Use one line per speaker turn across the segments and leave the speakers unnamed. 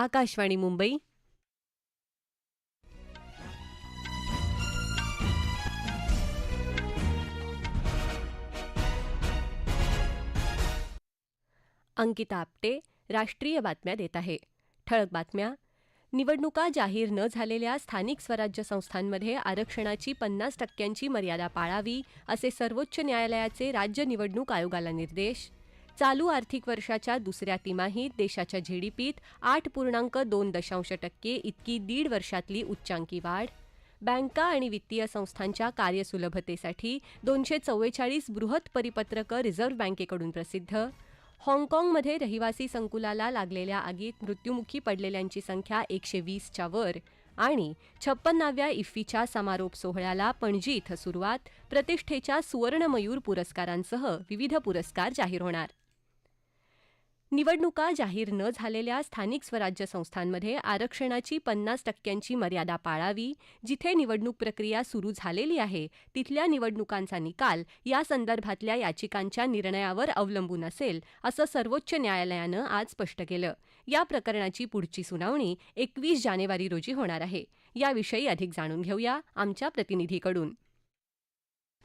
आकाशवाणी मुंबई अंकिता आपटे राष्ट्रीय बातम्या देत आहे ठळक बातम्या निवडणुका जाहीर न झालेल्या स्थानिक स्वराज्य संस्थांमध्ये आरक्षणाची पन्नास टक्क्यांची मर्यादा पाळावी असे सर्वोच्च न्यायालयाचे राज्य निवडणूक आयोगाला निर्देश चालू आर्थिक वर्षाच्या दुसऱ्या तिमाहीत देशाच्या जीडीपीत आठ पूर्णांक दोन दशांश टक्के इतकी दीड वर्षातली उच्चांकी वाढ बँका आणि वित्तीय संस्थांच्या कार्यसुलभतेसाठी दोनशे चव्वेचाळीस बृहत परिपत्रकं रिझर्व्ह बँकेकडून प्रसिद्ध हाँगकाँगमध्ये रहिवासी संकुलाला लागलेल्या आगीत मृत्युमुखी पडलेल्यांची संख्या एकशे वीसच्या वर आणि छप्पन्नाव्या इफ्फीच्या समारोप सोहळ्याला पणजी इथं सुरुवात प्रतिष्ठेच्या सुवर्णमयूर पुरस्कारांसह विविध पुरस्कार जाहीर होणार निवडणुका जाहीर न झालेल्या स्थानिक स्वराज्य संस्थांमध्ये आरक्षणाची पन्नास टक्क्यांची मर्यादा पाळावी जिथे निवडणूक प्रक्रिया सुरू झालेली आहे तिथल्या निवडणुकांचा निकाल या संदर्भातल्या याचिकांच्या निर्णयावर अवलंबून असेल असं सर्वोच्च न्यायालयानं आज स्पष्ट केलं या प्रकरणाची पुढची सुनावणी एकवीस जानेवारी रोजी होणार आहे याविषयी अधिक जाणून घेऊया आमच्या प्रतिनिधीकडून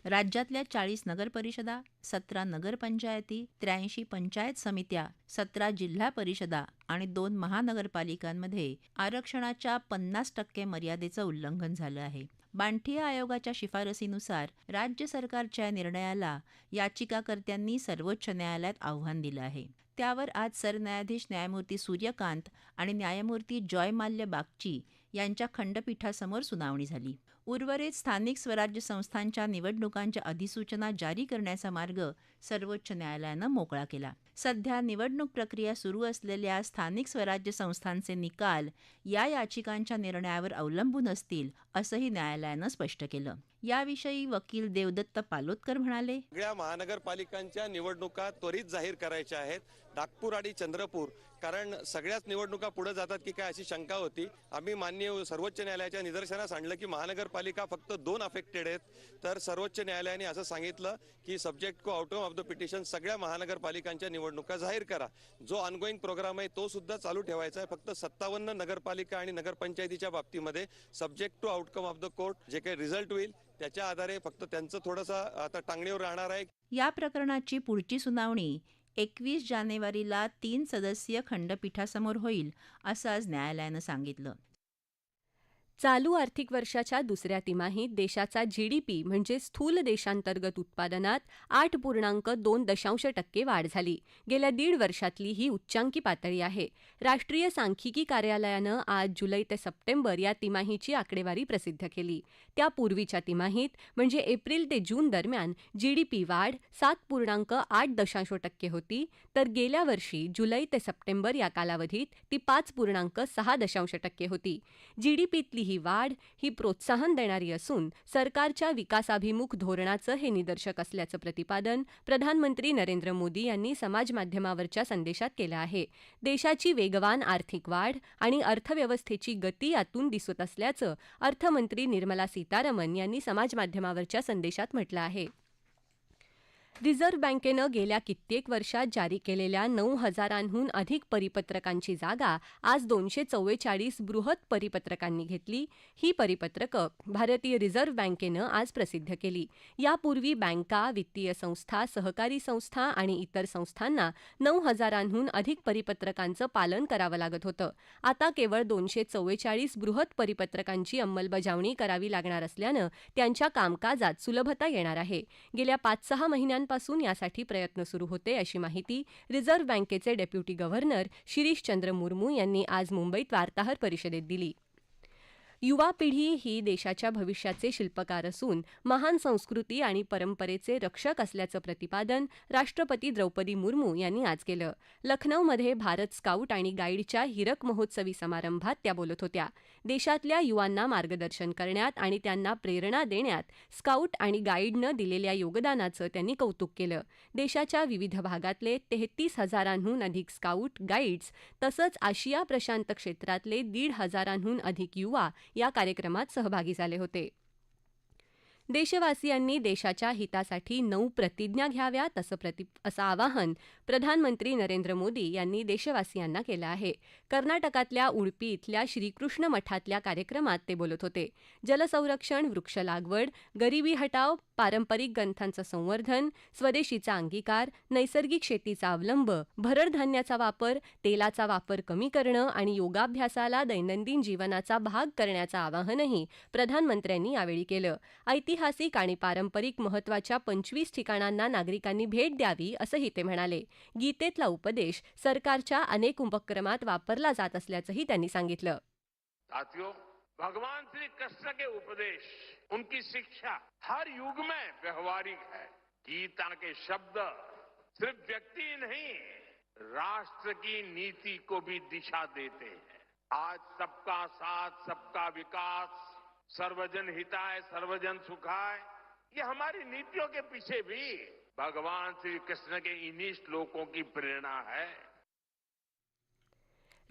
राज्यातल्या चाळीस नगरपरिषदा सतरा नगरपंचायती त्र्याऐंशी पंचायत समित्या सतरा जिल्हा परिषदा आणि दोन महानगरपालिकांमध्ये आरक्षणाच्या पन्नास टक्के मर्यादेचं उल्लंघन झालं आहे बांठिया आयोगाच्या शिफारसीनुसार राज्य सरकारच्या निर्णयाला याचिकाकर्त्यांनी सर्वोच्च न्यायालयात आव्हान दिलं आहे त्यावर आज सरन्यायाधीश न्यायमूर्ती सूर्यकांत आणि न्यायमूर्ती जॉयमाल्य बागची यांच्या खंडपीठासमोर सुनावणी झाली उर्वरित स्थानिक स्वराज्य संस्थांच्या निवडणुकांच्या अधिसूचना जारी करण्याचा मार्ग सर्वोच्च न्यायालयानं मोकळा केला सध्या निवडणूक प्रक्रिया सुरू असलेल्या स्थानिक स्वराज्य संस्थांचे निकाल या याचिकांच्या निर्णयावर अवलंबून असतील असंही न्यायालयानं स्पष्ट केलं याविषयी वकील देवदत्त पालोदकर म्हणाले
सगळ्या महानगरपालिकांच्या निवडणुका त्वरित जाहीर करायच्या आहेत नागपूर आणि चंद्रपूर कारण सगळ्याच निवडणुका पुढे जातात की काय अशी शंका होती आम्ही मान्य सर्वोच्च न्यायालयाच्या निदर्शनास आणलं की महानगरपालिका फक्त दोन अफेक्टेड आहेत तर सर्वोच्च न्यायालयाने असं सांगितलं की subject to outcome of the petition सगळ्या महानगरपालिकांच्या निवडणुका जाहीर करा जो ऑनगोईंग प्रोग्राम आहे तो सुद्धा चालू ठेवायचा आहे फक्त सत्तावन्न नगरपालिका आणि नगरपंचायतीच्या बाबतीमध्ये subject to outcome of the court जे काही रिझल्ट होईल त्याच्या आधारे फक्त त्यांचं थोडंसं आता टांगणीवर राहणार
आहे या प्रकरणाची पुढची सुनावणी एकवीस जानेवारीला तीन सदस्यीय खंडपीठासमोर होईल असं आज न्यायालयानं सांगितलं
चालू आर्थिक वर्षाच्या दुसऱ्या तिमाहीत देशाचा जीडीपी म्हणजे स्थूल देशांतर्गत उत्पादनात आठ पूर्णांक दोन दशांश टक्के वाढ झाली गेल्या दीड वर्षातली ही उच्चांकी पातळी आहे राष्ट्रीय सांख्यिकी कार्यालयानं आज जुलै ते सप्टेंबर या तिमाहीची आकडेवारी प्रसिद्ध केली त्यापूर्वीच्या तिमाहीत म्हणजे एप्रिल ते जून दरम्यान जीडीपी वाढ सात पूर्णांक आठ दशांश टक्के होती तर गेल्या वर्षी जुलै ते सप्टेंबर या कालावधीत ती पाच पूर्णांक सहा दशांश टक्के होती जीडीपीतली ही वाढ ही प्रोत्साहन देणारी असून सरकारच्या विकासाभिमुख धोरणाचं हे निदर्शक असल्याचं प्रतिपादन प्रधानमंत्री नरेंद्र मोदी यांनी समाजमाध्यमावरच्या संदेशात केलं आहे देशाची वेगवान आर्थिक वाढ आणि अर्थव्यवस्थेची गती यातून दिसत असल्याचं अर्थमंत्री निर्मला सीतारामन यांनी समाजमाध्यमावरच्या संदेशात म्हटलं आहे रिझर्व्ह बँकेनं गेल्या कित्येक वर्षात जारी केलेल्या नऊ हजारांहून अधिक परिपत्रकांची जागा आज दोनशे चव्वेचाळीस बृहत परिपत्रकांनी घेतली ही परिपत्रकं भारतीय रिझर्व्ह बँकेनं आज प्रसिद्ध केली यापूर्वी बँका वित्तीय संस्था सहकारी संस्था आणि इतर संस्थांना नऊ हजारांहून अधिक परिपत्रकांचं पालन करावं लागत होतं आता केवळ दोनशे चव्वेचाळीस बृहत परिपत्रकांची अंमलबजावणी करावी लागणार असल्यानं त्यांच्या कामकाजात सुलभता येणार आहे गेल्या पाच सहा महिन्यांत पासून यासाठी प्रयत्न सुरू होते अशी माहिती रिझर्व्ह बँकेचे डेप्युटी गव्हर्नर चंद्र मुर्मू यांनी आज मुंबईत वार्ताहर परिषदेत दिली युवा पिढी ही देशाच्या भविष्याचे शिल्पकार असून महान संस्कृती आणि परंपरेचे रक्षक असल्याचं प्रतिपादन राष्ट्रपती द्रौपदी मुर्मू यांनी आज केलं लखनौमध्ये भारत स्काउट आणि गाईडच्या हिरक महोत्सवी समारंभात त्या बोलत होत्या देशातल्या युवांना मार्गदर्शन करण्यात आणि त्यांना प्रेरणा देण्यात स्काउट आणि गाईडनं दिलेल्या योगदानाचं त्यांनी कौतुक केलं देशाच्या विविध भागातले तेहतीस हजारांहून अधिक स्काउट गाईड्स तसंच आशिया प्रशांत क्षेत्रातले दीड हजारांहून अधिक युवा या कार्यक्रमात सहभागी झाले होते देशवासियांनी देशाच्या हितासाठी नऊ प्रतिज्ञा घ्याव्यात असं प्रति असं आवाहन प्रधानमंत्री नरेंद्र मोदी यांनी देशवासियांना केलं आहे कर्नाटकातल्या उडपी इथल्या श्रीकृष्ण मठातल्या कार्यक्रमात ते बोलत होते जलसंरक्षण वृक्ष लागवड गरिबी हटाव पारंपरिक ग्रंथांचं संवर्धन स्वदेशीचा अंगीकार नैसर्गिक शेतीचा अवलंब भरडधान्याचा वापर तेलाचा वापर कमी करणं आणि योगाभ्यासाला दैनंदिन जीवनाचा भाग करण्याचं आवाहनही प्रधानमंत्र्यांनी यावेळी केलं ऐतिहासिक आणि पारंपरिक महत्वाच्या पंचवीस ठिकाणांना नागरिकांनी भेट द्यावी असंही ते म्हणाले गीतेतला उपदेश सरकारच्या अनेक उपक्रमात वापरला जात असल्याचंही त्यांनी सांगितलं
भगवान श्री कृष्ण के उपदेश उनकी शिक्षा हर युग में व्यवहारिक है गीता के शब्द सिर्फ व्यक्ति नहीं राष्ट्र की नीति को भी दिशा देते हैं आज सबका साथ सबका विकास सर्वजन हिताय सर्वजन सुखाय ये हमारी नीतियों के पीछे भी भगवान श्री कृष्ण के इन्हीं श्लोकों की प्रेरणा है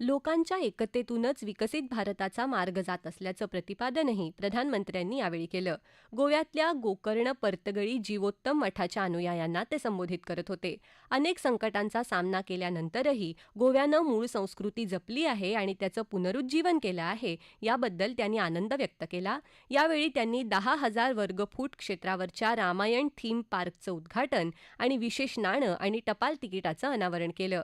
लोकांच्या एकतेतूनच विकसित भारताचा मार्ग जात असल्याचं प्रतिपादनही प्रधानमंत्र्यांनी यावेळी केलं गोव्यातल्या गोकर्ण पर्तगळी जीवोत्तम मठाच्या अनुयायांना ते संबोधित करत होते अनेक संकटांचा सामना केल्यानंतरही गोव्यानं मूळ संस्कृती जपली आहे आणि त्याचं पुनरुज्जीवन केलं आहे याबद्दल त्यांनी आनंद व्यक्त केला यावेळी त्यांनी दहा हजार वर्गफूट क्षेत्रावरच्या रामायण थीम पार्कचं उद्घाटन आणि विशेष नाणं आणि टपाल तिकिटाचं अनावरण केलं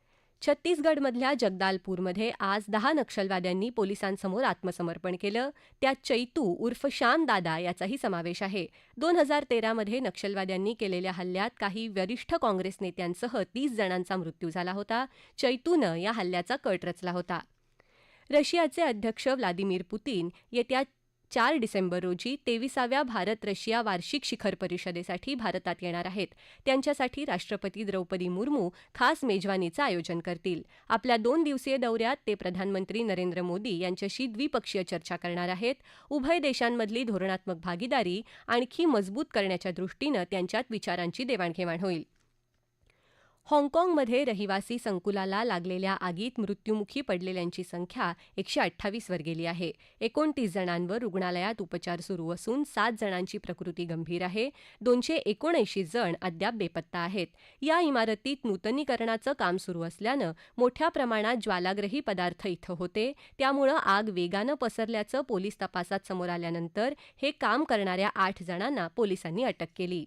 छत्तीसगडमधल्या जगदालपूरमध्ये आज दहा नक्षलवाद्यांनी पोलिसांसमोर आत्मसमर्पण केलं त्यात चैतू उर्फ शान दादा याचाही समावेश आहे दोन हजार तेरामध्ये नक्षलवाद्यांनी केलेल्या हल्ल्यात काही वरिष्ठ काँग्रेस नेत्यांसह तीस जणांचा मृत्यू झाला होता चैतूनं या हल्ल्याचा कट रचला होता रशियाचे अध्यक्ष व्लादिमीर पुतीन येत्या चार डिसेंबर रोजी तेविसाव्या भारत रशिया वार्षिक शिखर परिषदेसाठी भारतात येणार आहेत त्यांच्यासाठी राष्ट्रपती द्रौपदी मुर्मू खास मेजवानीचं आयोजन करतील आपल्या दोन दिवसीय दौऱ्यात ते प्रधानमंत्री नरेंद्र मोदी यांच्याशी द्विपक्षीय चर्चा करणार आहेत उभय देशांमधली धोरणात्मक भागीदारी आणखी मजबूत करण्याच्या दृष्टीनं त्यांच्यात विचारांची देवाणघेवाण होईल हाँगकाँगमध्ये रहिवासी संकुलाला लागलेल्या आगीत मृत्युमुखी पडलेल्यांची संख्या एकशे अठ्ठावीसवर गेली आहे एकोणतीस जणांवर रुग्णालयात उपचार सुरू असून सात जणांची प्रकृती गंभीर आहे दोनशे एकोणऐंशी जण अद्याप बेपत्ता आहेत या इमारतीत नूतनीकरणाचं काम सुरू असल्यानं मोठ्या प्रमाणात ज्वालाग्रही पदार्थ इथं होते त्यामुळं आग वेगानं पसरल्याचं पोलीस तपासात समोर आल्यानंतर हे काम करणाऱ्या आठ जणांना पोलिसांनी अटक केली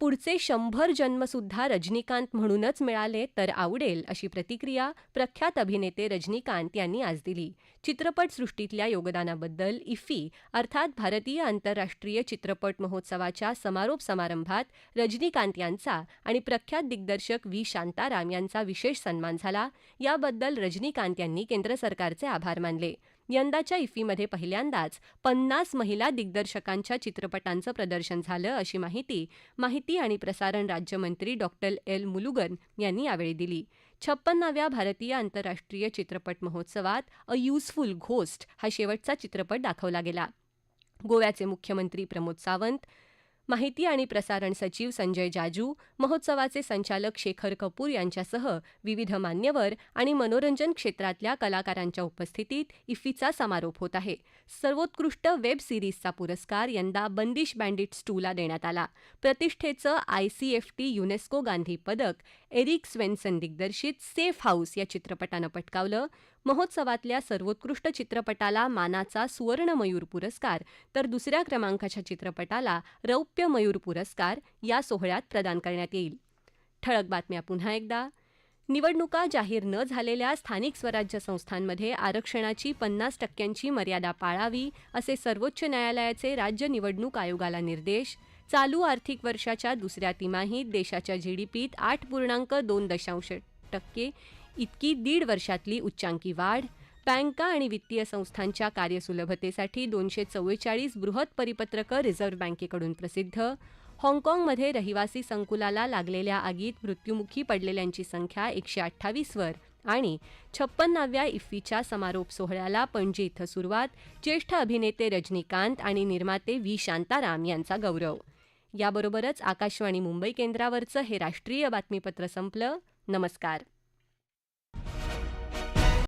पुढचे शंभर जन्मसुद्धा रजनीकांत म्हणूनच मिळाले तर आवडेल अशी प्रतिक्रिया प्रख्यात अभिनेते रजनीकांत यांनी आज दिली चित्रपटसृष्टीतल्या योगदानाबद्दल इफ्फी अर्थात भारतीय आंतरराष्ट्रीय चित्रपट महोत्सवाच्या समारोप समारंभात रजनीकांत यांचा आणि प्रख्यात दिग्दर्शक व्ही शांताराम यांचा विशेष सन्मान झाला याबद्दल रजनीकांत यांनी केंद्र सरकारचे आभार मानले यंदाच्या इफ्फीमध्ये पहिल्यांदाच पन्नास महिला दिग्दर्शकांच्या चित्रपटांचं प्रदर्शन झालं अशी माहिती माहिती आणि प्रसारण राज्यमंत्री डॉक्टर एल मुलुगन यांनी यावेळी दिली छप्पन्नाव्या भारतीय आंतरराष्ट्रीय चित्रपट महोत्सवात अ युजफुल घोस्ट हा शेवटचा चित्रपट दाखवला गेला गोव्याचे मुख्यमंत्री प्रमोद सावंत माहिती आणि प्रसारण सचिव संजय जाजू महोत्सवाचे संचालक शेखर कपूर यांच्यासह विविध मान्यवर आणि मनोरंजन क्षेत्रातल्या कलाकारांच्या उपस्थितीत इफ्फीचा समारोप होत आहे सर्वोत्कृष्ट वेब सिरीजचा पुरस्कार यंदा बंदिश बँडिट्स टूला देण्यात आला प्रतिष्ठेचं आयसीएफटी युनेस्को गांधी पदक एरिक स्वेन्सन दिग्दर्शित सेफ हाऊस या चित्रपटानं पटकावलं महोत्सवातल्या सर्वोत्कृष्ट चित्रपटाला मानाचा सुवर्ण मयूर पुरस्कार तर दुसऱ्या क्रमांकाच्या चित्रपटाला रौप्य मयूर पुरस्कार या सोहळ्यात प्रदान करण्यात येईल ठळक बातम्या पुन्हा एकदा निवडणुका जाहीर न झालेल्या स्थानिक स्वराज्य संस्थांमध्ये आरक्षणाची पन्नास टक्क्यांची मर्यादा पाळावी असे सर्वोच्च न्यायालयाचे राज्य निवडणूक आयोगाला निर्देश चालू आर्थिक वर्षाच्या दुसऱ्या तिमाहीत देशाच्या जीडीपीत आठ पूर्णांक दोन दशांश टक्के इतकी दीड वर्षातली उच्चांकी वाढ बँका आणि वित्तीय संस्थांच्या कार्यसुलभतेसाठी दोनशे चव्वेचाळीस बृहत परिपत्रकं रिझर्व्ह बँकेकडून प्रसिद्ध हाँगकाँगमध्ये रहिवासी संकुलाला लागलेल्या आगीत मृत्युमुखी पडलेल्यांची संख्या एकशे अठ्ठावीसवर आणि छप्पन्नाव्या इफ्फीच्या समारोप सोहळ्याला पणजी इथं सुरुवात ज्येष्ठ अभिनेते रजनीकांत आणि निर्माते व्ही शांताराम यांचा गौरव याबरोबरच आकाशवाणी मुंबई केंद्रावरचं हे राष्ट्रीय बातमीपत्र संपलं नमस्कार